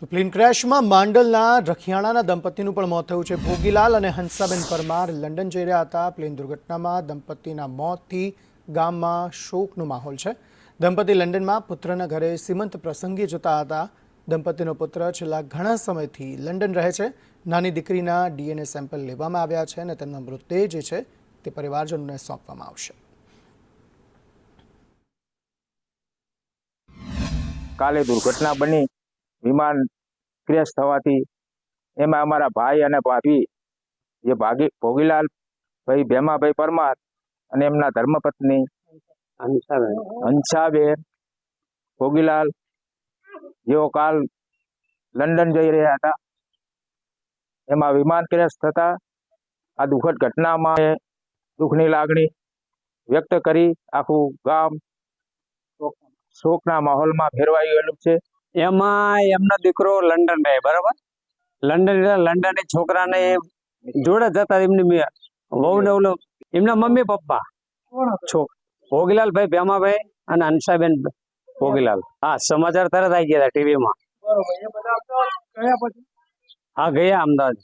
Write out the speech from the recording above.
તો પ્લેન ક્રેશમાં માંડલના રખિયાણાના દંપતીનું પણ મોત થયું છે. ભોગીલાલ અને હંસાબેન પરમાર લંડન જઈ રહ્યા હતા. પ્લેન દુર્ઘટનામાં દંપતીના મોતથી ગામમાં શોકનો માહોલ છે. દંપતી લંડનમાં પુત્રના ઘરે સીમંત પ્રસંગે જતા હતા. દંપતીનો પુત્ર છેલ્લા ઘણા સમયથી લંડન રહે છે. નાની દીકરીના ડીએનએ સેમ્પલ લેવામાં આવ્યા છે અને તેમના મૃતદેહ જે છે તે પરિવારજનોને સોંપવામાં આવશે. કાલે દુર્ઘટના બની. વિમાન ક્રેશ થવાથી એમાં અમારા ભાઈ અને ભાભી જે ભાગી ભોગીલાલ ભાઈ ભેમાભાઈ પરમાર અને એમના ધર્મપત્ની હંસાબેન. ભોગીલાલ જેઓ કાલ લંડન જઈ રહ્યા હતા. એમાં વિમાન ક્રેશ થતા આ દુઃખદ ઘટનામાં દુઃખની લાગણી વ્યક્ત કરી આખું ગામ શોકના માહોલમાં ફેરવાઈ ગયેલું છે. એમાં એમનો દીકરો લંડન રહે બરાબર? લંડન લંડન છોકરાને જોડે જતા એમની વહુ ને ઓલો એમના મમ્મી પપ્પા. ભોગીલાલ ભાઈ ભેમાભાઈ અને અંશાબેન ભોગીલાલ. હા સમાચાર તરત આવી ગયા હતા ટીવીમાં હા ગયા અમદાવાદ.